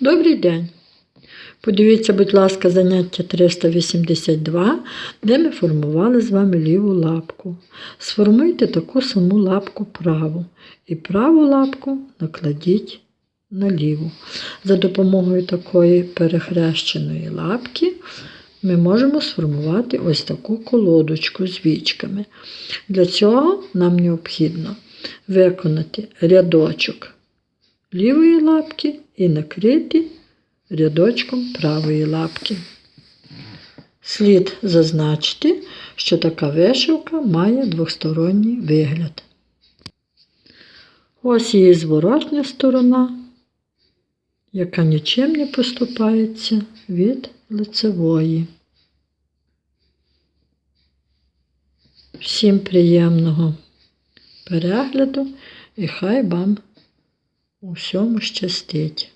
Добрий день! Подивіться, будь ласка, заняття 382, де ми формували з вами ліву лапку. Сформуйте таку саму лапку праву. І праву лапку накладіть на ліву. За допомогою такої перехрещеної лапки ми можемо сформувати ось таку колодочку з вічками. Для цього нам необхідно виконати рядочок лівої лапки і накрити рядочком правої лапки. Слід зазначити, що така вишивка має двосторонній вигляд. Ось її зворотня сторона, яка нічим не поступається від лицевої. Всім приємного перегляду і хай вам у всьому щастить.